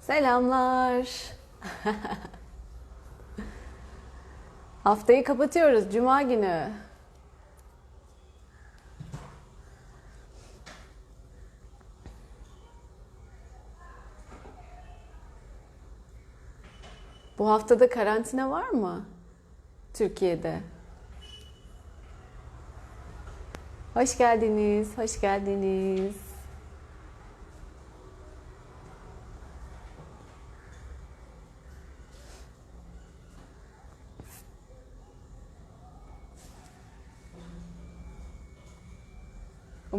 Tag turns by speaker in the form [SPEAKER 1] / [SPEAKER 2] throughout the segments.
[SPEAKER 1] Selamlar. Haftayı kapatıyoruz Cuma günü. Bu haftada karantina var mı? Türkiye'de. Hoş geldiniz, hoş geldiniz.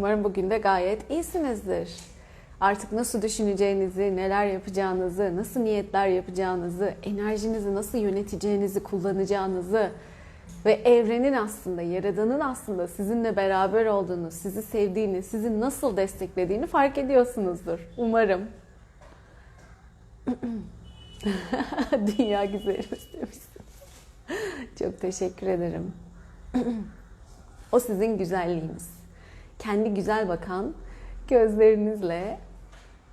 [SPEAKER 1] Umarım bugün de gayet iyisinizdir. Artık nasıl düşüneceğinizi, neler yapacağınızı, nasıl niyetler yapacağınızı, enerjinizi nasıl yöneteceğinizi, kullanacağınızı ve evrenin aslında, yaradanın aslında sizinle beraber olduğunu, sizi sevdiğini, sizi nasıl desteklediğini fark ediyorsunuzdur. Umarım. Dünya güzelimiz demişsin. Çok teşekkür ederim. o sizin güzelliğiniz. Kendi güzel bakan gözlerinizle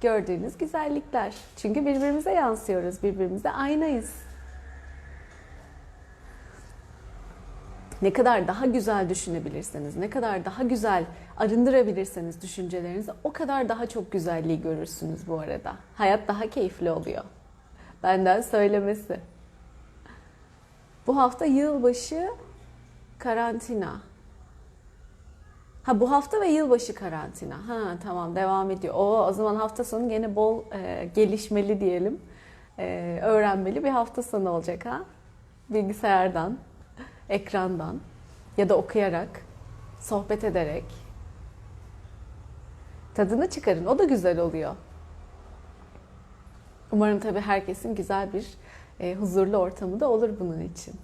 [SPEAKER 1] gördüğünüz güzellikler. Çünkü birbirimize yansıyoruz, birbirimize aynayız. Ne kadar daha güzel düşünebilirseniz, ne kadar daha güzel arındırabilirseniz düşüncelerinizi o kadar daha çok güzelliği görürsünüz bu arada. Hayat daha keyifli oluyor. Benden söylemesi. Bu hafta yılbaşı karantina. Ha bu hafta ve yılbaşı karantina. Ha tamam devam ediyor. O o zaman hafta sonu gene bol e, gelişmeli diyelim. E, öğrenmeli bir hafta sonu olacak ha. Bilgisayardan, ekrandan ya da okuyarak, sohbet ederek tadını çıkarın. O da güzel oluyor. Umarım tabii herkesin güzel bir e, huzurlu ortamı da olur bunun için.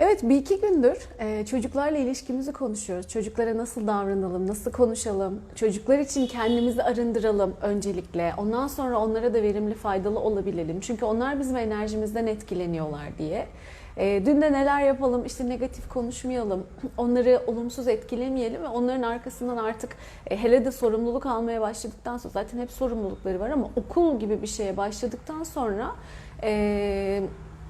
[SPEAKER 1] Evet bir iki gündür e, çocuklarla ilişkimizi konuşuyoruz. Çocuklara nasıl davranalım, nasıl konuşalım, çocuklar için kendimizi arındıralım öncelikle. Ondan sonra onlara da verimli, faydalı olabilelim. Çünkü onlar bizim enerjimizden etkileniyorlar diye. E, dün de neler yapalım, işte negatif konuşmayalım, onları olumsuz etkilemeyelim ve onların arkasından artık e, hele de sorumluluk almaya başladıktan sonra zaten hep sorumlulukları var ama okul gibi bir şeye başladıktan sonra...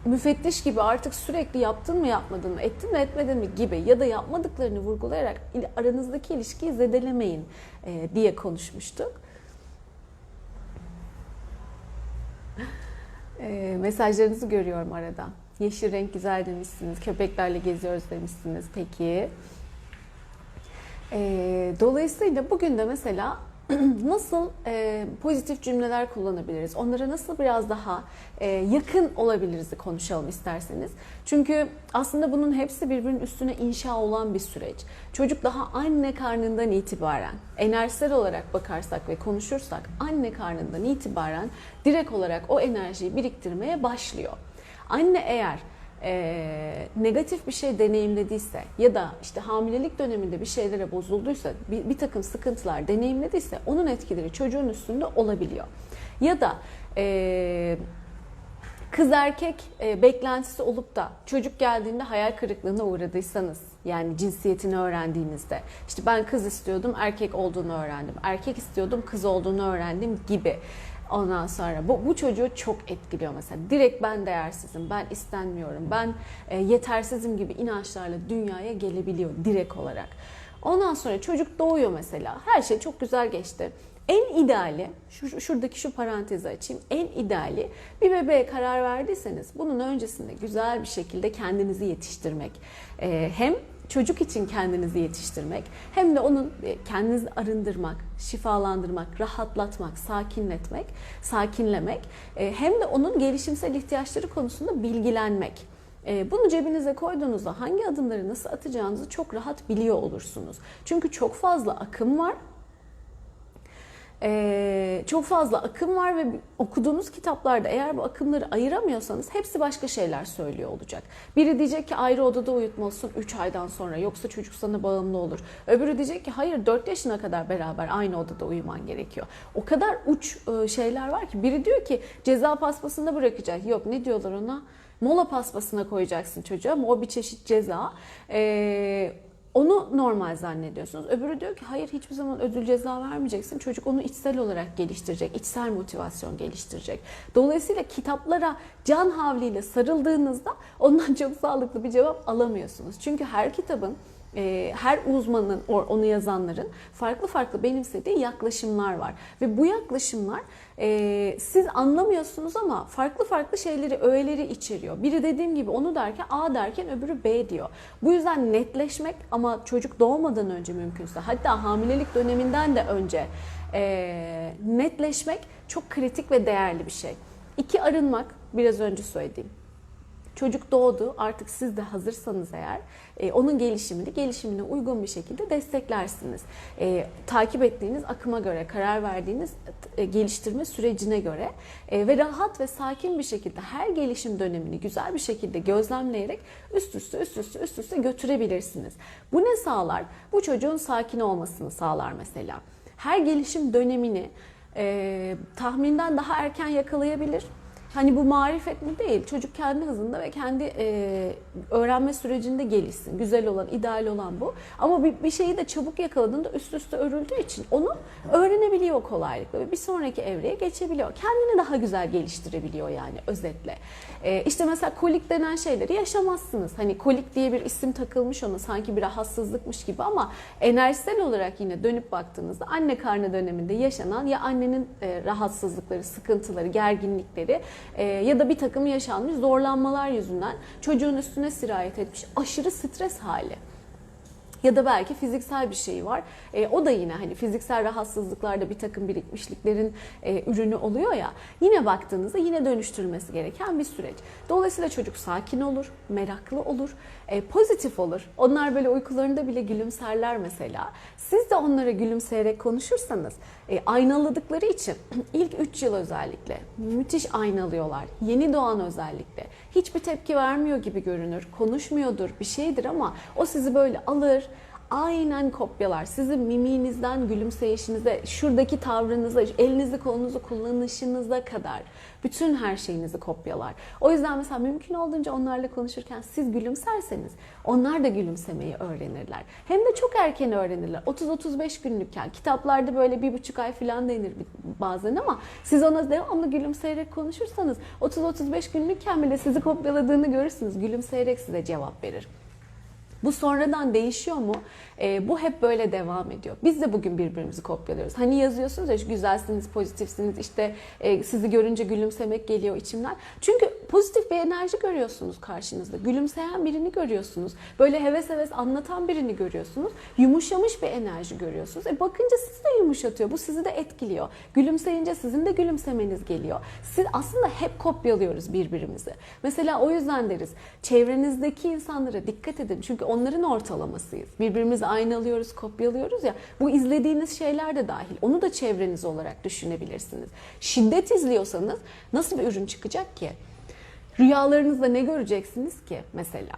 [SPEAKER 1] müfettiş gibi artık sürekli yaptın mı yapmadın mı, ettin mi etmedin mi gibi ya da yapmadıklarını vurgulayarak aranızdaki ilişkiyi zedelemeyin e, diye konuşmuştuk. E, mesajlarınızı görüyorum arada. Yeşil renk güzel demişsiniz, köpeklerle geziyoruz demişsiniz. Peki. E, dolayısıyla bugün de mesela nasıl e, pozitif cümleler kullanabiliriz? Onlara nasıl biraz daha e, yakın olabiliriz konuşalım isterseniz. Çünkü aslında bunun hepsi birbirinin üstüne inşa olan bir süreç. Çocuk daha anne karnından itibaren enerjisel olarak bakarsak ve konuşursak anne karnından itibaren direkt olarak o enerjiyi biriktirmeye başlıyor. Anne eğer e, negatif bir şey deneyimlediyse ya da işte hamilelik döneminde bir şeylere bozulduysa, bir, bir takım sıkıntılar deneyimlediyse onun etkileri çocuğun üstünde olabiliyor. Ya da e, kız erkek e, beklentisi olup da çocuk geldiğinde hayal kırıklığına uğradıysanız yani cinsiyetini öğrendiğinizde işte ben kız istiyordum erkek olduğunu öğrendim erkek istiyordum kız olduğunu öğrendim gibi Ondan sonra bu, bu çocuğu çok etkiliyor mesela. Direkt ben değersizim, ben istenmiyorum, ben e, yetersizim gibi inançlarla dünyaya gelebiliyor direkt olarak. Ondan sonra çocuk doğuyor mesela. Her şey çok güzel geçti. En ideali, şu, şuradaki şu parantezi açayım. En ideali bir bebeğe karar verdiyseniz bunun öncesinde güzel bir şekilde kendinizi yetiştirmek. Ee, hem çocuk için kendinizi yetiştirmek hem de onun e, kendinizi arındırmak, şifalandırmak, rahatlatmak, sakinletmek, sakinlemek e, hem de onun gelişimsel ihtiyaçları konusunda bilgilenmek. E, bunu cebinize koyduğunuzda hangi adımları nasıl atacağınızı çok rahat biliyor olursunuz. Çünkü çok fazla akım var ee, çok fazla akım var ve okuduğunuz kitaplarda eğer bu akımları ayıramıyorsanız hepsi başka şeyler söylüyor olacak. Biri diyecek ki ayrı odada uyutmalısın 3 aydan sonra yoksa çocuk sana bağımlı olur. Öbürü diyecek ki hayır 4 yaşına kadar beraber aynı odada uyuman gerekiyor. O kadar uç e, şeyler var ki biri diyor ki ceza paspasında bırakacak. Yok ne diyorlar ona? Mola paspasına koyacaksın çocuğa ama o bir çeşit ceza. Ee, Onu normal zannediyorsunuz. Öbürü diyor ki hayır hiçbir zaman ödül ceza vermeyeceksin. Çocuk onu içsel olarak geliştirecek, içsel motivasyon geliştirecek. Dolayısıyla kitaplara can havliyle sarıldığınızda ondan çok sağlıklı bir cevap alamıyorsunuz. Çünkü her kitabın e, her uzmanın, onu yazanların farklı farklı benimsediği yaklaşımlar var. Ve bu yaklaşımlar e, siz anlamıyorsunuz ama farklı farklı şeyleri, öğeleri içeriyor. Biri dediğim gibi onu derken A derken öbürü B diyor. Bu yüzden netleşmek ama çocuk doğmadan önce mümkünse hatta hamilelik döneminden de önce e, netleşmek çok kritik ve değerli bir şey. İki arınmak biraz önce söylediğim. Çocuk doğdu artık siz de hazırsanız eğer e, onun gelişimini gelişimine uygun bir şekilde desteklersiniz. E, takip ettiğiniz akıma göre karar verdiğiniz e, geliştirme sürecine göre e, ve rahat ve sakin bir şekilde her gelişim dönemini güzel bir şekilde gözlemleyerek üst üste üst üste üst üste götürebilirsiniz. Bu ne sağlar? Bu çocuğun sakin olmasını sağlar mesela. Her gelişim dönemini e, tahminden daha erken yakalayabilir Hani bu marifet mi değil. Çocuk kendi hızında ve kendi e, öğrenme sürecinde gelişsin. Güzel olan, ideal olan bu. Ama bir, bir şeyi de çabuk yakaladığında üst üste örüldüğü için onu öğrenebiliyor kolaylıkla. Ve bir sonraki evreye geçebiliyor. Kendini daha güzel geliştirebiliyor yani özetle. E, işte mesela kolik denen şeyleri yaşamazsınız. Hani kolik diye bir isim takılmış ona sanki bir rahatsızlıkmış gibi ama enerjisel olarak yine dönüp baktığınızda anne karnı döneminde yaşanan ya annenin e, rahatsızlıkları, sıkıntıları, gerginlikleri e, ya da bir takım yaşanmış zorlanmalar yüzünden çocuğun üstüne sirayet etmiş aşırı stres hali. Ya da belki fiziksel bir şey var. E, o da yine hani fiziksel rahatsızlıklarda bir takım birikmişliklerin e, ürünü oluyor ya. Yine baktığınızda yine dönüştürülmesi gereken bir süreç. Dolayısıyla çocuk sakin olur, meraklı olur, e, pozitif olur. Onlar böyle uykularında bile gülümserler mesela. Siz de onlara gülümseyerek konuşursanız e, aynaladıkları için ilk 3 yıl özellikle müthiş aynalıyorlar. Yeni doğan özellikle. Hiçbir tepki vermiyor gibi görünür. Konuşmuyordur bir şeydir ama o sizi böyle alır aynen kopyalar. Sizin mimiğinizden gülümseyişinize, şuradaki tavrınıza, elinizi kolunuzu kullanışınıza kadar bütün her şeyinizi kopyalar. O yüzden mesela mümkün olduğunca onlarla konuşurken siz gülümserseniz onlar da gülümsemeyi öğrenirler. Hem de çok erken öğrenirler. 30-35 günlükken kitaplarda böyle bir buçuk ay falan denir bazen ama siz ona devamlı gülümseyerek konuşursanız 30-35 günlükken bile sizi kopyaladığını görürsünüz. Gülümseyerek size cevap verir. Bu sonradan değişiyor mu? E, bu hep böyle devam ediyor. Biz de bugün birbirimizi kopyalıyoruz. Hani yazıyorsunuz ya güzelsiniz, pozitifsiniz, işte e, sizi görünce gülümsemek geliyor içimden. Çünkü pozitif bir enerji görüyorsunuz karşınızda. Gülümseyen birini görüyorsunuz. Böyle heves heves anlatan birini görüyorsunuz. Yumuşamış bir enerji görüyorsunuz. E bakınca sizi de yumuşatıyor. Bu sizi de etkiliyor. Gülümseyince sizin de gülümsemeniz geliyor. Siz aslında hep kopyalıyoruz birbirimizi. Mesela o yüzden deriz çevrenizdeki insanlara dikkat edin. Çünkü onların ortalamasıyız. Birbirimizi aynalıyoruz, kopyalıyoruz ya. Bu izlediğiniz şeyler de dahil. Onu da çevreniz olarak düşünebilirsiniz. Şiddet izliyorsanız nasıl bir ürün çıkacak ki? Rüyalarınızda ne göreceksiniz ki mesela?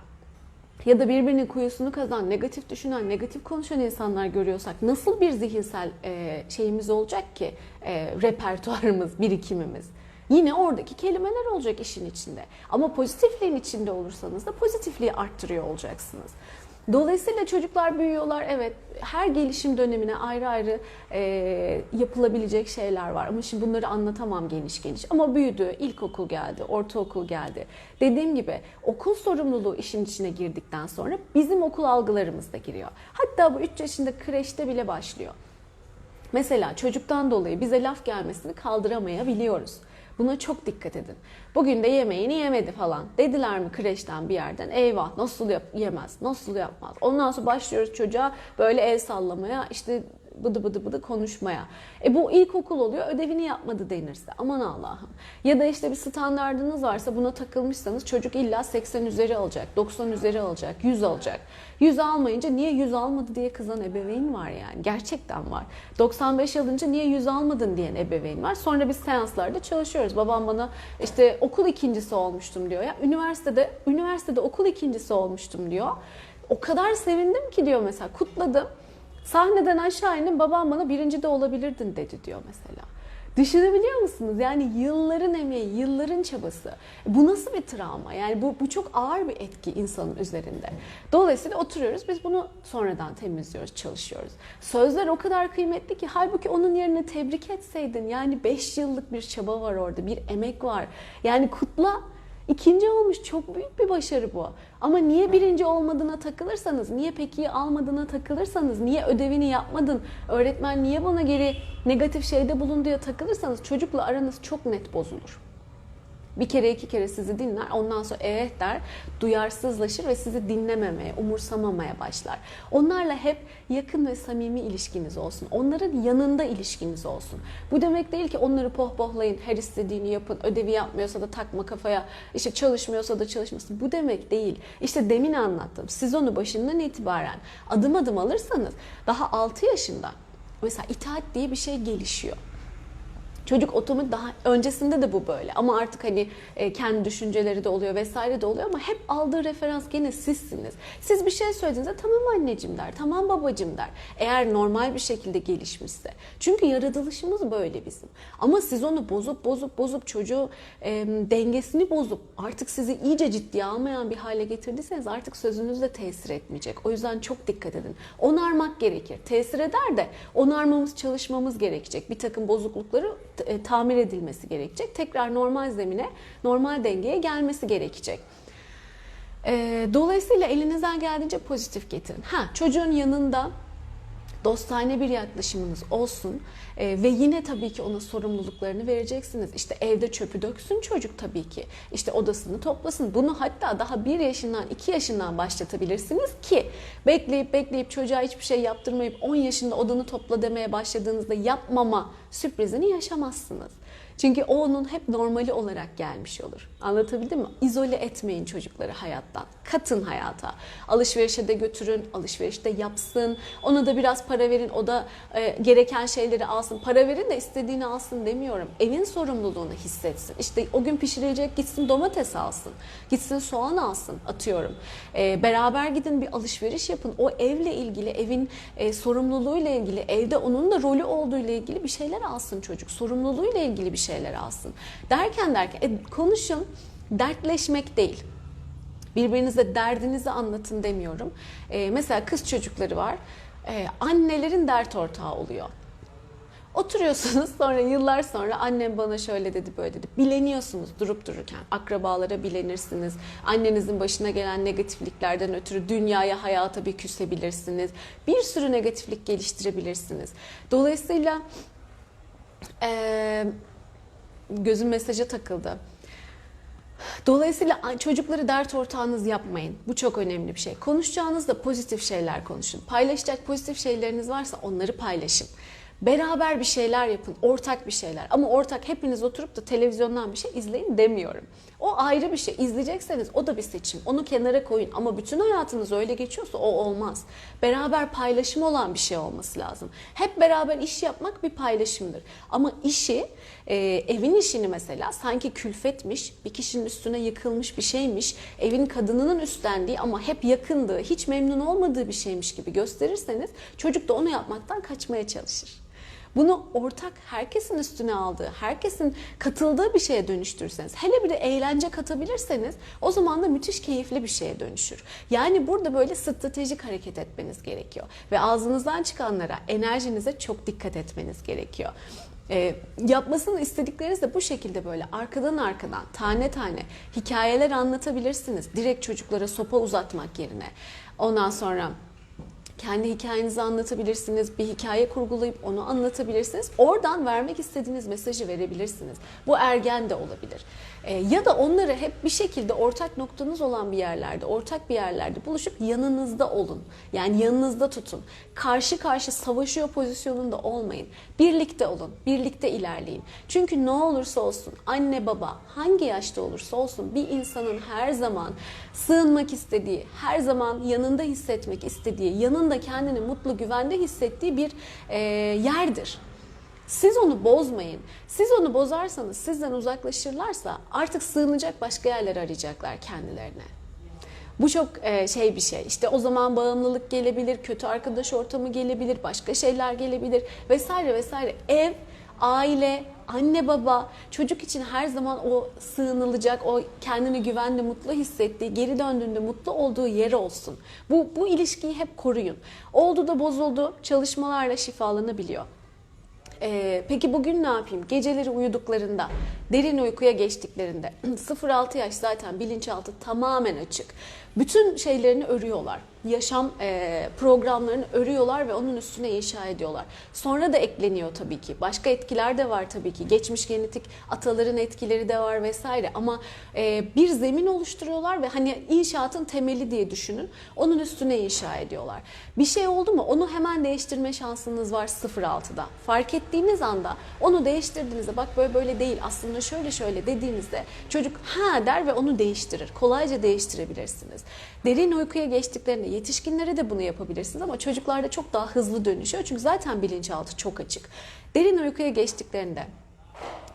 [SPEAKER 1] Ya da birbirinin kuyusunu kazan, negatif düşünen, negatif konuşan insanlar görüyorsak nasıl bir zihinsel e, şeyimiz olacak ki e, repertuarımız, birikimimiz? Yine oradaki kelimeler olacak işin içinde. Ama pozitifliğin içinde olursanız da pozitifliği arttırıyor olacaksınız. Dolayısıyla çocuklar büyüyorlar. Evet her gelişim dönemine ayrı ayrı e, yapılabilecek şeyler var. Ama şimdi bunları anlatamam geniş geniş. Ama büyüdü, ilkokul geldi, ortaokul geldi. Dediğim gibi okul sorumluluğu işin içine girdikten sonra bizim okul algılarımız da giriyor. Hatta bu 3 yaşında kreşte bile başlıyor. Mesela çocuktan dolayı bize laf gelmesini kaldıramayabiliyoruz. Buna çok dikkat edin. Bugün de yemeğini yemedi falan. Dediler mi kreşten bir yerden? Eyvah nasıl yap yemez, nasıl yapmaz. Ondan sonra başlıyoruz çocuğa böyle el sallamaya. işte bıdı bıdı bıdı konuşmaya. E bu ilkokul oluyor ödevini yapmadı denirse aman Allah'ım. Ya da işte bir standardınız varsa buna takılmışsanız çocuk illa 80 üzeri alacak, 90 üzeri alacak, 100 alacak. 100 almayınca niye 100 almadı diye kızan ebeveyn var yani. Gerçekten var. 95 alınca niye 100 almadın diyen ebeveyn var. Sonra biz seanslarda çalışıyoruz. Babam bana işte okul ikincisi olmuştum diyor ya. Üniversitede üniversitede okul ikincisi olmuştum diyor. O kadar sevindim ki diyor mesela kutladım. Sahneden aşağı indim babam bana birinci de olabilirdin dedi diyor mesela. Düşünebiliyor musunuz? Yani yılların emeği, yılların çabası. Bu nasıl bir travma? Yani bu, bu çok ağır bir etki insanın üzerinde. Dolayısıyla oturuyoruz biz bunu sonradan temizliyoruz, çalışıyoruz. Sözler o kadar kıymetli ki halbuki onun yerine tebrik etseydin. Yani 5 yıllık bir çaba var orada, bir emek var. Yani kutla. İkinci olmuş çok büyük bir başarı bu. Ama niye birinci olmadığına takılırsanız, niye pekiyi almadığına takılırsanız, niye ödevini yapmadın, öğretmen niye bana geri negatif şeyde bulun diye takılırsanız çocukla aranız çok net bozulur. Bir kere iki kere sizi dinler, ondan sonra evet der, duyarsızlaşır ve sizi dinlememeye, umursamamaya başlar. Onlarla hep yakın ve samimi ilişkiniz olsun. Onların yanında ilişkiniz olsun. Bu demek değil ki onları pohpohlayın, her istediğini yapın, ödevi yapmıyorsa da takma kafaya, işte çalışmıyorsa da çalışmasın. Bu demek değil. İşte demin anlattım. Siz onu başından itibaren adım adım alırsanız daha 6 yaşında mesela itaat diye bir şey gelişiyor. Çocuk otomatik daha öncesinde de bu böyle ama artık hani e, kendi düşünceleri de oluyor vesaire de oluyor ama hep aldığı referans gene sizsiniz. Siz bir şey söylediğinizde tamam anneciğim der, tamam babacığım der. Eğer normal bir şekilde gelişmişse. Çünkü yaratılışımız böyle bizim. Ama siz onu bozup bozup bozup çocuğu e, dengesini bozup artık sizi iyice ciddiye almayan bir hale getirdiyseniz artık sözünüz de tesir etmeyecek. O yüzden çok dikkat edin. Onarmak gerekir. Tesir eder de onarmamız, çalışmamız gerekecek. Bir takım bozuklukları e, tamir edilmesi gerekecek. Tekrar normal zemine, normal dengeye gelmesi gerekecek. E, dolayısıyla elinizden geldiğince pozitif getirin. Ha çocuğun yanında dostane bir yaklaşımınız olsun Ee, ve yine tabii ki ona sorumluluklarını vereceksiniz. İşte evde çöpü döksün çocuk tabii ki. İşte odasını toplasın. Bunu hatta daha bir yaşından iki yaşından başlatabilirsiniz ki bekleyip bekleyip çocuğa hiçbir şey yaptırmayıp 10 yaşında odanı topla demeye başladığınızda yapmama sürprizini yaşamazsınız. Çünkü o onun hep normali olarak gelmiş olur. Anlatabildim mi? İzole etmeyin çocukları hayattan. Katın hayata. Alışverişe de götürün, alışverişte yapsın. Ona da biraz para verin, o da e, gereken şeyleri alsın. Para verin de istediğini alsın demiyorum. Evin sorumluluğunu hissetsin. İşte o gün pişirecek gitsin domates alsın. Gitsin soğan alsın atıyorum. E, beraber gidin bir alışveriş yapın. O evle ilgili, evin e, sorumluluğuyla ilgili, evde onun da rolü olduğu ile ilgili bir şeyler alsın çocuk. Sorumluluğuyla ilgili bir şeyler alsın. Derken derken e, konuşun, dertleşmek değil. Birbirinize derdinizi anlatın demiyorum. Ee, mesela kız çocukları var. Ee, annelerin dert ortağı oluyor. Oturuyorsunuz sonra yıllar sonra annem bana şöyle dedi böyle dedi. Bileniyorsunuz durup dururken. Akrabalara bilenirsiniz. Annenizin başına gelen negatifliklerden ötürü dünyaya hayata bir küsebilirsiniz. Bir sürü negatiflik geliştirebilirsiniz. Dolayısıyla ee, gözüm mesaja takıldı. Dolayısıyla çocukları dert ortağınız yapmayın. Bu çok önemli bir şey. Konuşacağınızda pozitif şeyler konuşun. Paylaşacak pozitif şeyleriniz varsa onları paylaşın. Beraber bir şeyler yapın, ortak bir şeyler. Ama ortak hepiniz oturup da televizyondan bir şey izleyin demiyorum. O ayrı bir şey. İzleyecekseniz o da bir seçim. Onu kenara koyun. Ama bütün hayatınız öyle geçiyorsa o olmaz. Beraber paylaşım olan bir şey olması lazım. Hep beraber iş yapmak bir paylaşımdır. Ama işi, e, evin işini mesela sanki külfetmiş, bir kişinin üstüne yıkılmış bir şeymiş, evin kadınının üstlendiği ama hep yakındığı, hiç memnun olmadığı bir şeymiş gibi gösterirseniz çocuk da onu yapmaktan kaçmaya çalışır. Bunu ortak herkesin üstüne aldığı, herkesin katıldığı bir şeye dönüştürürseniz, hele bir de eğlence katabilirseniz o zaman da müthiş keyifli bir şeye dönüşür. Yani burada böyle stratejik hareket etmeniz gerekiyor. Ve ağzınızdan çıkanlara, enerjinize çok dikkat etmeniz gerekiyor. E, yapmasını istedikleriniz de bu şekilde böyle arkadan arkadan tane tane hikayeler anlatabilirsiniz. Direkt çocuklara sopa uzatmak yerine. Ondan sonra kendi hikayenizi anlatabilirsiniz. Bir hikaye kurgulayıp onu anlatabilirsiniz. Oradan vermek istediğiniz mesajı verebilirsiniz. Bu ergen de olabilir. E, ya da onları hep bir şekilde ortak noktanız olan bir yerlerde, ortak bir yerlerde buluşup yanınızda olun. Yani yanınızda tutun. Karşı karşı savaşıyor pozisyonunda olmayın. Birlikte olun, birlikte ilerleyin. Çünkü ne olursa olsun anne baba hangi yaşta olursa olsun bir insanın her zaman sığınmak istediği, her zaman yanında hissetmek istediği, yanında kendini mutlu, güvende hissettiği bir e, yerdir. Siz onu bozmayın. Siz onu bozarsanız, sizden uzaklaşırlarsa artık sığınacak başka yerler arayacaklar kendilerine. Bu çok e, şey bir şey. İşte o zaman bağımlılık gelebilir, kötü arkadaş ortamı gelebilir, başka şeyler gelebilir vesaire vesaire. Ev aile, anne baba çocuk için her zaman o sığınılacak, o kendini güvende, mutlu hissettiği, geri döndüğünde mutlu olduğu yer olsun. Bu, bu ilişkiyi hep koruyun. Oldu da bozuldu, çalışmalarla şifalanabiliyor. Ee, peki bugün ne yapayım? Geceleri uyuduklarında, derin uykuya geçtiklerinde 0-6 yaş zaten bilinçaltı tamamen açık. Bütün şeylerini örüyorlar. Yaşam e, programlarını örüyorlar ve onun üstüne inşa ediyorlar. Sonra da ekleniyor tabii ki. Başka etkiler de var tabii ki. Geçmiş genetik ataların etkileri de var vesaire. Ama e, bir zemin oluşturuyorlar ve hani inşaatın temeli diye düşünün. Onun üstüne inşa ediyorlar. Bir şey oldu mu onu hemen değiştirme şansınız var 0-6'da. Fark ettiğiniz anda onu değiştirdiğinizde bak böyle böyle değil aslında şöyle şöyle dediğinizde çocuk ha der ve onu değiştirir. Kolayca değiştirebilirsiniz. Derin uykuya geçtiklerinde yetişkinlere de bunu yapabilirsiniz ama çocuklarda çok daha hızlı dönüşüyor. Çünkü zaten bilinçaltı çok açık. Derin uykuya geçtiklerinde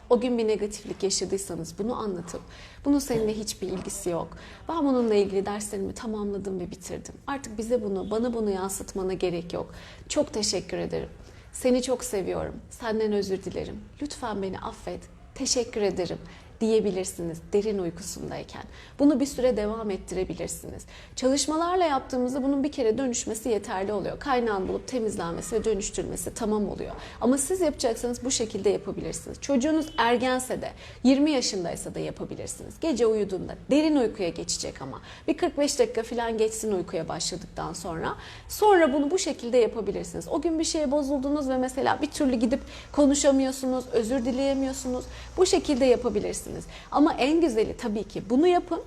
[SPEAKER 1] o gün bir negatiflik yaşadıysanız bunu anlatıp bunun seninle hiçbir ilgisi yok. Ben bununla ilgili derslerimi tamamladım ve bitirdim. Artık bize bunu, bana bunu yansıtmana gerek yok. Çok teşekkür ederim. Seni çok seviyorum. Senden özür dilerim. Lütfen beni affet. Teşekkür ederim diyebilirsiniz derin uykusundayken. Bunu bir süre devam ettirebilirsiniz. Çalışmalarla yaptığımızda bunun bir kere dönüşmesi yeterli oluyor. Kaynağın bulup temizlenmesi ve dönüştürmesi tamam oluyor. Ama siz yapacaksanız bu şekilde yapabilirsiniz. Çocuğunuz ergense de 20 yaşındaysa da yapabilirsiniz. Gece uyuduğunda derin uykuya geçecek ama bir 45 dakika falan geçsin uykuya başladıktan sonra. Sonra bunu bu şekilde yapabilirsiniz. O gün bir şeye bozuldunuz ve mesela bir türlü gidip konuşamıyorsunuz, özür dileyemiyorsunuz. Bu şekilde yapabilirsiniz. Ama en güzeli tabii ki bunu yapın.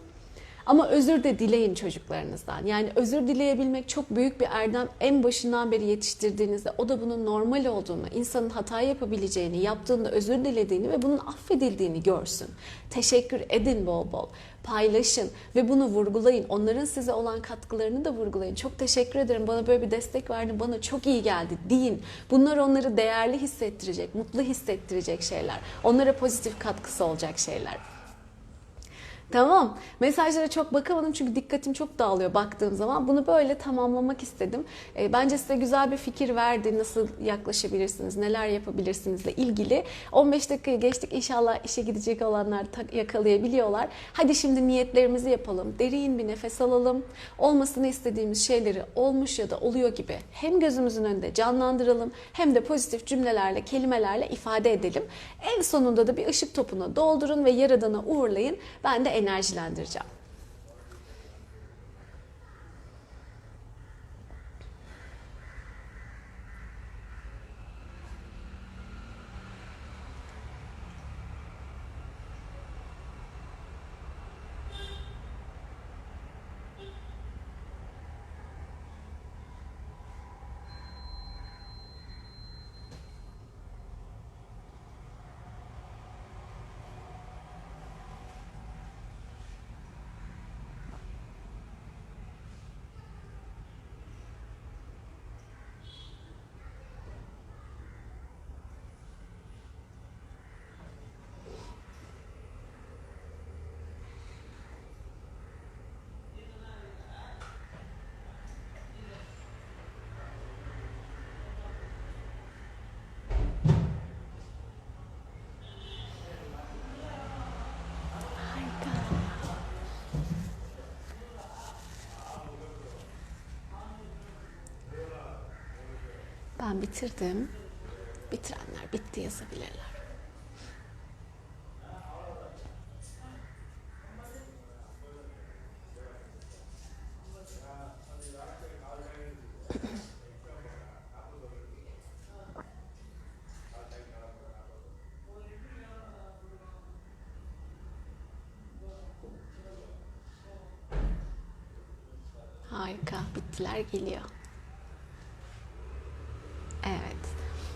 [SPEAKER 1] Ama özür de dileyin çocuklarınızdan. Yani özür dileyebilmek çok büyük bir erdem. En başından beri yetiştirdiğinizde o da bunun normal olduğunu, insanın hata yapabileceğini, yaptığında özür dilediğini ve bunun affedildiğini görsün. Teşekkür edin bol bol. Paylaşın ve bunu vurgulayın. Onların size olan katkılarını da vurgulayın. Çok teşekkür ederim. Bana böyle bir destek verdin. Bana çok iyi geldi deyin. Bunlar onları değerli hissettirecek, mutlu hissettirecek şeyler. Onlara pozitif katkısı olacak şeyler. Tamam. Mesajlara çok bakamadım çünkü dikkatim çok dağılıyor baktığım zaman. Bunu böyle tamamlamak istedim. E, bence size güzel bir fikir verdi. Nasıl yaklaşabilirsiniz, neler yapabilirsinizle ilgili. 15 dakikayı geçtik. İnşallah işe gidecek olanlar yakalayabiliyorlar. Hadi şimdi niyetlerimizi yapalım. Derin bir nefes alalım. Olmasını istediğimiz şeyleri olmuş ya da oluyor gibi hem gözümüzün önünde canlandıralım hem de pozitif cümlelerle, kelimelerle ifade edelim. En sonunda da bir ışık topuna doldurun ve Yaradan'a uğurlayın. Ben de enerjilendireceğim. Bitirdim. Bitirenler bitti yazabilirler. Harika. Bittiler geliyor. Evet.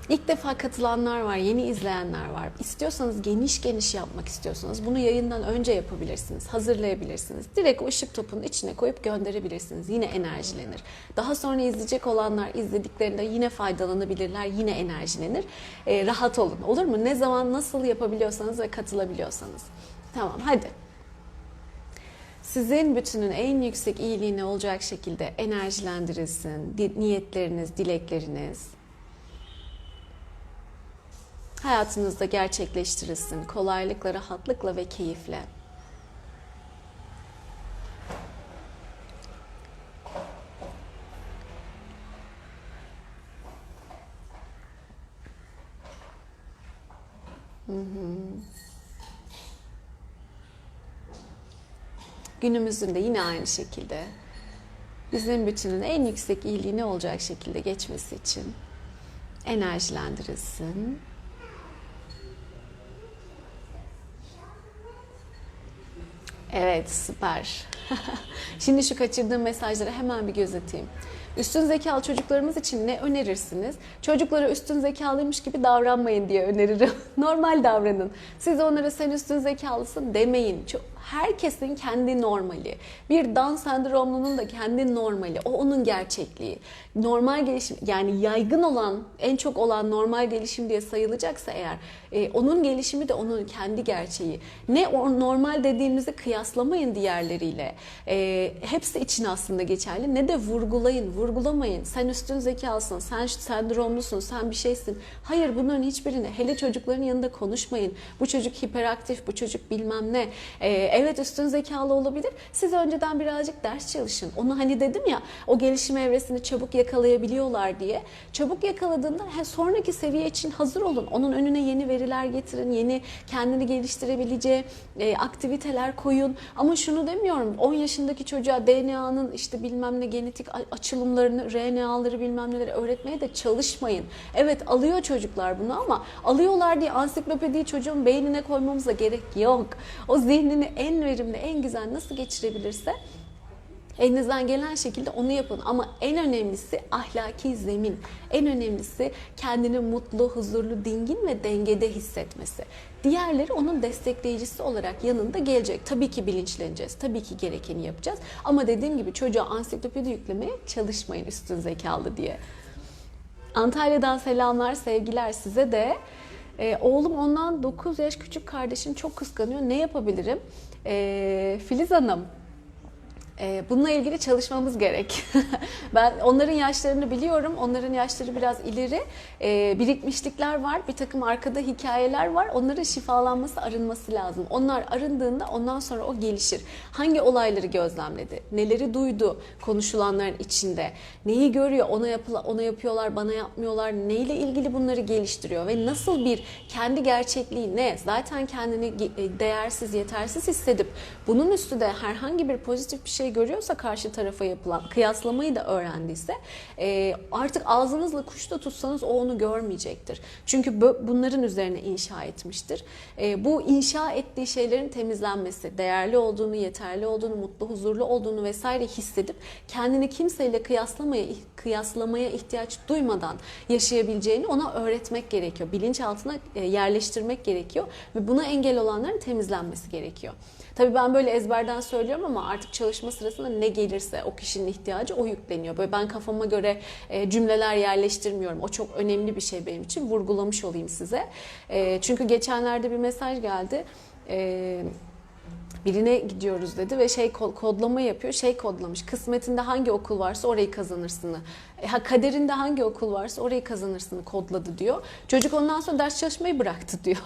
[SPEAKER 1] İlk defa katılanlar var, yeni izleyenler var. İstiyorsanız geniş geniş yapmak istiyorsanız bunu yayından önce yapabilirsiniz, hazırlayabilirsiniz. Direkt ışık topunun içine koyup gönderebilirsiniz. Yine enerjilenir. Daha sonra izleyecek olanlar izlediklerinde yine faydalanabilirler, yine enerjilenir. Ee, rahat olun olur mu? Ne zaman nasıl yapabiliyorsanız ve katılabiliyorsanız. Tamam hadi sizin bütünün en yüksek iyiliğine olacak şekilde enerjilendirilsin. Di- niyetleriniz, dilekleriniz. Hayatınızda gerçekleştirilsin. Kolaylıkla, rahatlıkla ve keyifle. Günümüzün de yine aynı şekilde bizim bütünün en yüksek iyiliğine olacak şekilde geçmesi için enerjilendirilsin. Evet, süper. Şimdi şu kaçırdığım mesajları hemen bir göz atayım. Üstün zekalı çocuklarımız için ne önerirsiniz? Çocuklara üstün zekalıymış gibi davranmayın diye öneririm. Normal davranın. Siz onlara sen üstün zekalısın demeyin. Çok, herkesin kendi normali. Bir Down sendromlunun da kendi normali. O onun gerçekliği. Normal gelişim yani yaygın olan, en çok olan normal gelişim diye sayılacaksa eğer e, onun gelişimi de onun kendi gerçeği. Ne o normal dediğimizi kıyaslamayın diğerleriyle. E, hepsi için aslında geçerli. Ne de vurgulayın, vurgulamayın. Sen üstün zekalısın, sen sendromlusun, sen bir şeysin. Hayır bunların hiçbirini hele çocukların yanında konuşmayın. Bu çocuk hiperaktif, bu çocuk bilmem ne. E, evet üstün zekalı olabilir. Siz önceden birazcık ders çalışın. Onu hani dedim ya o gelişim evresini çabuk yakalayabiliyorlar diye. Çabuk yakaladığında he, sonraki seviye için hazır olun. Onun önüne yeni veriler getirin, yeni kendini geliştirebileceği e, aktiviteler koyun. Ama şunu demiyorum 10 yaşındaki çocuğa DNA'nın işte bilmem ne genetik açılımlarını, RNA'ları bilmem neleri öğretmeye de çalışmayın. Evet alıyor çocuklar bunu ama alıyorlar diye ansiklopediyi çocuğun beynine koymamıza gerek yok. O zihnini en verimli, en güzel nasıl geçirebilirse Elinizden gelen şekilde onu yapın ama en önemlisi ahlaki zemin. En önemlisi kendini mutlu, huzurlu, dingin ve dengede hissetmesi. Diğerleri onun destekleyicisi olarak yanında gelecek. Tabii ki bilinçleneceğiz. Tabii ki gerekeni yapacağız. Ama dediğim gibi çocuğa ansiklopedi yüklemeye çalışmayın üstün zekalı diye. Antalya'dan selamlar, sevgiler size de. Ee, oğlum ondan 9 yaş küçük kardeşim çok kıskanıyor. Ne yapabilirim? Ee, Filiz Hanım, Bununla ilgili çalışmamız gerek. ben onların yaşlarını biliyorum. Onların yaşları biraz ileri. Ee, birikmişlikler var. Bir takım arkada hikayeler var. Onların şifalanması, arınması lazım. Onlar arındığında ondan sonra o gelişir. Hangi olayları gözlemledi? Neleri duydu konuşulanların içinde? Neyi görüyor? Ona, yapıla, ona yapıyorlar, bana yapmıyorlar. Neyle ilgili bunları geliştiriyor? Ve nasıl bir kendi gerçekliği ne? Zaten kendini e, değersiz, yetersiz hissedip bunun üstünde herhangi bir pozitif bir şey görüyorsa karşı tarafa yapılan kıyaslamayı da öğrendiyse e, artık ağzınızla kuş da tutsanız o onu görmeyecektir. Çünkü bunların üzerine inşa etmiştir. E, bu inşa ettiği şeylerin temizlenmesi, değerli olduğunu, yeterli olduğunu, mutlu, huzurlu olduğunu vesaire hissedip kendini kimseyle kıyaslamaya kıyaslamaya ihtiyaç duymadan yaşayabileceğini ona öğretmek gerekiyor. Bilinçaltına e, yerleştirmek gerekiyor ve buna engel olanların temizlenmesi gerekiyor. Tabii ben böyle ezberden söylüyorum ama artık çalışma sırasında ne gelirse o kişinin ihtiyacı o yükleniyor. Böyle ben kafama göre e, cümleler yerleştirmiyorum. O çok önemli bir şey benim için. Vurgulamış olayım size. E, çünkü geçenlerde bir mesaj geldi. Eee birine gidiyoruz dedi ve şey kodlama yapıyor. Şey kodlamış. Kısmetinde hangi okul varsa orayı kazanırsını. E, ha kaderinde hangi okul varsa orayı kazanırsını kodladı diyor. Çocuk ondan sonra ders çalışmayı bıraktı diyor.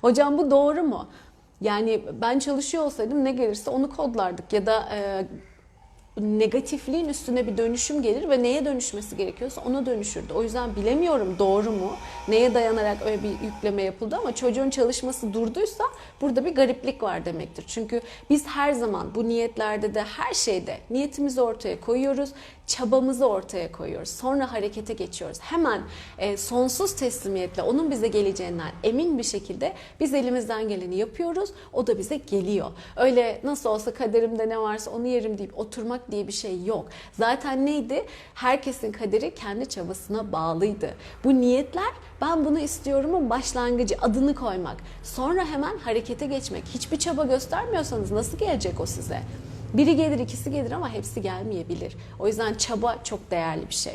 [SPEAKER 1] Hocam bu doğru mu? Yani ben çalışıyor olsaydım ne gelirse onu kodlardık ya da e, negatifliğin üstüne bir dönüşüm gelir ve neye dönüşmesi gerekiyorsa ona dönüşürdü. O yüzden bilemiyorum doğru mu, neye dayanarak öyle bir yükleme yapıldı ama çocuğun çalışması durduysa burada bir gariplik var demektir. Çünkü biz her zaman bu niyetlerde de her şeyde niyetimizi ortaya koyuyoruz çabamızı ortaya koyuyoruz. Sonra harekete geçiyoruz. Hemen e, sonsuz teslimiyetle onun bize geleceğinden emin bir şekilde biz elimizden geleni yapıyoruz. O da bize geliyor. Öyle nasıl olsa kaderimde ne varsa onu yerim deyip oturmak diye bir şey yok. Zaten neydi? Herkesin kaderi kendi çabasına bağlıydı. Bu niyetler ben bunu istiyorumun başlangıcı adını koymak. Sonra hemen harekete geçmek. Hiçbir çaba göstermiyorsanız nasıl gelecek o size? Biri gelir, ikisi gelir ama hepsi gelmeyebilir. O yüzden çaba çok değerli bir şey.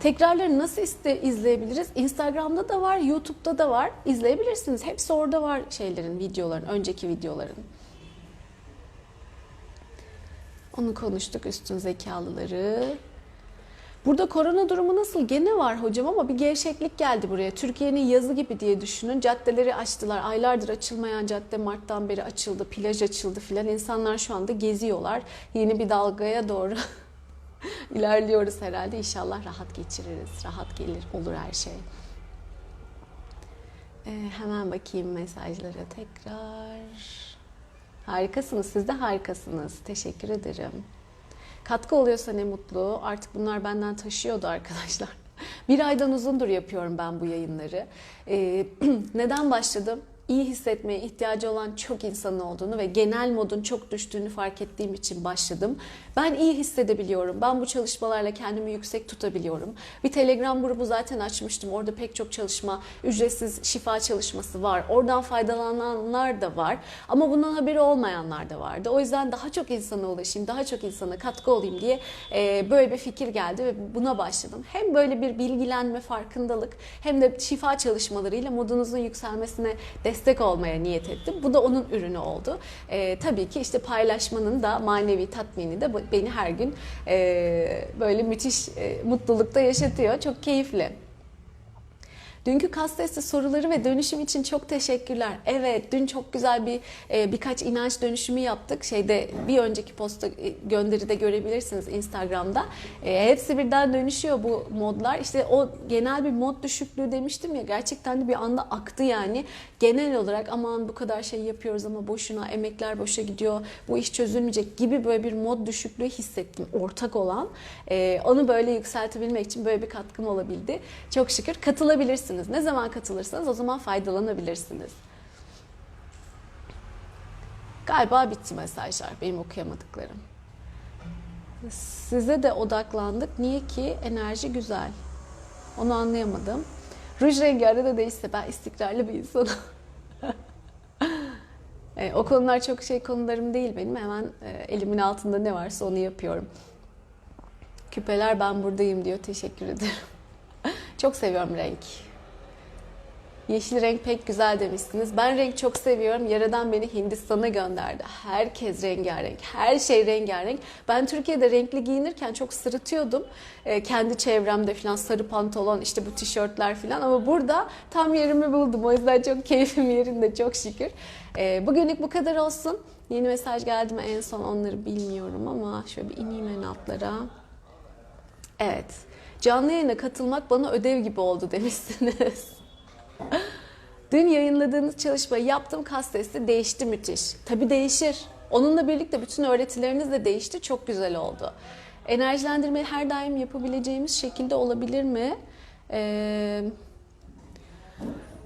[SPEAKER 1] Tekrarları nasıl iste, izleyebiliriz? Instagram'da da var, YouTube'da da var. İzleyebilirsiniz. Hepsi orada var şeylerin, videoların, önceki videoların. Onu konuştuk üstün zekalıları. Burada korona durumu nasıl? Gene var hocam ama bir gevşeklik geldi buraya. Türkiye'nin yazı gibi diye düşünün. Caddeleri açtılar. Aylardır açılmayan cadde Mart'tan beri açıldı. Plaj açıldı filan. İnsanlar şu anda geziyorlar. Yeni bir dalgaya doğru ilerliyoruz herhalde. İnşallah rahat geçiririz. Rahat gelir olur her şey. Ee, hemen bakayım mesajlara tekrar. Harikasınız. Siz de harikasınız. Teşekkür ederim. Katkı oluyorsa ne mutlu. Artık bunlar benden taşıyordu arkadaşlar. Bir aydan uzundur yapıyorum ben bu yayınları. Ee, neden başladım? İyi hissetmeye ihtiyacı olan çok insanın olduğunu ve genel modun çok düştüğünü fark ettiğim için başladım. Ben iyi hissedebiliyorum. Ben bu çalışmalarla kendimi yüksek tutabiliyorum. Bir Telegram grubu zaten açmıştım. Orada pek çok çalışma, ücretsiz şifa çalışması var. Oradan faydalananlar da var. Ama bundan haberi olmayanlar da vardı. O yüzden daha çok insana ulaşayım, daha çok insana katkı olayım diye e, böyle bir fikir geldi ve buna başladım. Hem böyle bir bilgilenme, farkındalık hem de şifa çalışmalarıyla modunuzun yükselmesine destek olmaya niyet ettim. Bu da onun ürünü oldu. E, tabii ki işte paylaşmanın da manevi tatmini de beni her gün e, böyle müthiş e, mutlulukta yaşatıyor. Çok keyifli. Dünkü kas testi soruları ve dönüşüm için çok teşekkürler. Evet, dün çok güzel bir e, birkaç inanç dönüşümü yaptık. Şeyde bir önceki posta e, gönderide görebilirsiniz Instagram'da. E, hepsi birden dönüşüyor bu modlar. İşte o genel bir mod düşüklüğü demiştim ya gerçekten de bir anda aktı yani. Genel olarak aman bu kadar şey yapıyoruz ama boşuna emekler boşa gidiyor. Bu iş çözülmeyecek gibi böyle bir mod düşüklüğü hissettim ortak olan. Onu böyle yükseltebilmek için böyle bir katkım olabildi. Çok şükür katılabilirsiniz. Ne zaman katılırsanız o zaman faydalanabilirsiniz. Galiba bitti mesajlar benim okuyamadıklarım. Size de odaklandık. Niye ki? Enerji güzel. Onu anlayamadım. Ruj rengi arada değişse ben istikrarlı bir insanım. e, o konular çok şey konularım değil benim. Hemen e, elimin altında ne varsa onu yapıyorum. Küpeler ben buradayım diyor. Teşekkür ederim. çok seviyorum renk. Yeşil renk pek güzel demişsiniz. Ben renk çok seviyorum. Yaradan beni Hindistan'a gönderdi. Herkes rengarenk. Her şey rengarenk. Ben Türkiye'de renkli giyinirken çok sırıtıyordum. E, kendi çevremde falan sarı pantolon, işte bu tişörtler falan. Ama burada tam yerimi buldum. O yüzden çok keyfim yerinde. Çok şükür. E, bugünlük bu kadar olsun. Yeni mesaj geldi mi en son onları bilmiyorum ama şöyle bir ineyim en altlara. Evet. Canlı yayına katılmak bana ödev gibi oldu demişsiniz. Dün yayınladığınız çalışmayı yaptım kas testi değişti müthiş. Tabi değişir. Onunla birlikte bütün öğretileriniz de değişti. Çok güzel oldu. Enerjilendirmeyi her daim yapabileceğimiz şekilde olabilir mi? Ee,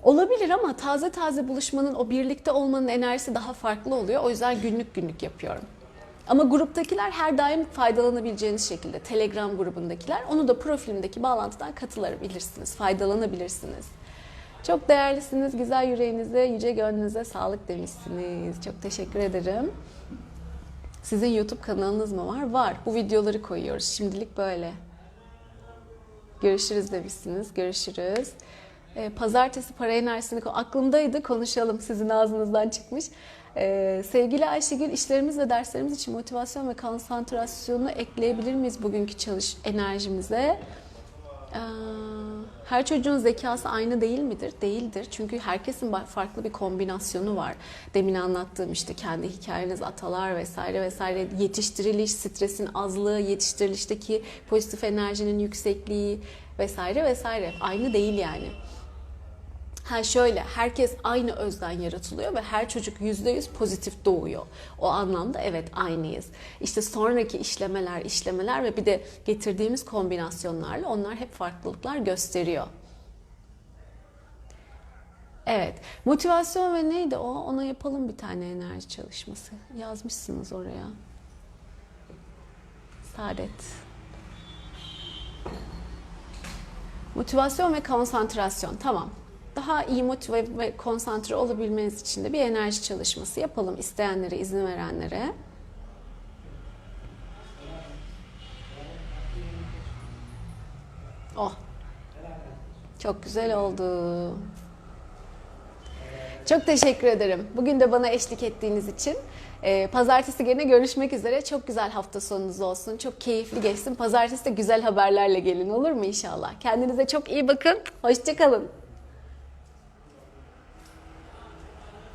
[SPEAKER 1] olabilir ama taze taze buluşmanın, o birlikte olmanın enerjisi daha farklı oluyor. O yüzden günlük günlük yapıyorum. Ama gruptakiler her daim faydalanabileceğiniz şekilde. Telegram grubundakiler. Onu da profilimdeki bağlantıdan katılabilirsiniz, faydalanabilirsiniz. Çok değerlisiniz. Güzel yüreğinize, yüce gönlünüze sağlık demişsiniz. Çok teşekkür ederim. Sizin YouTube kanalınız mı var? Var. Bu videoları koyuyoruz. Şimdilik böyle. Görüşürüz demişsiniz. Görüşürüz. Ee, pazartesi para enerjisini aklımdaydı. Konuşalım. Sizin ağzınızdan çıkmış. Ee, sevgili Ayşegül, işlerimiz ve derslerimiz için motivasyon ve konsantrasyonu ekleyebilir miyiz bugünkü çalış enerjimize? Ee, her çocuğun zekası aynı değil midir? Değildir. Çünkü herkesin farklı bir kombinasyonu var. Demin anlattığım işte kendi hikayeniz, atalar vesaire vesaire yetiştiriliş, stresin azlığı, yetiştirilişteki pozitif enerjinin yüksekliği vesaire vesaire. Aynı değil yani. Ha şöyle, herkes aynı özden yaratılıyor ve her çocuk %100 pozitif doğuyor. O anlamda evet aynıyız. İşte sonraki işlemeler, işlemeler ve bir de getirdiğimiz kombinasyonlarla onlar hep farklılıklar gösteriyor. Evet. Motivasyon ve neydi o? Ona yapalım bir tane enerji çalışması. Yazmışsınız oraya. Saadet. Motivasyon ve konsantrasyon. Tamam daha iyi motive ve konsantre olabilmeniz için de bir enerji çalışması yapalım isteyenlere, izin verenlere. Oh. Çok güzel oldu. Çok teşekkür ederim. Bugün de bana eşlik ettiğiniz için. Ee, pazartesi gene görüşmek üzere. Çok güzel hafta sonunuz olsun. Çok keyifli geçsin. Pazartesi de güzel haberlerle gelin olur mu inşallah? Kendinize çok iyi bakın. Hoşçakalın.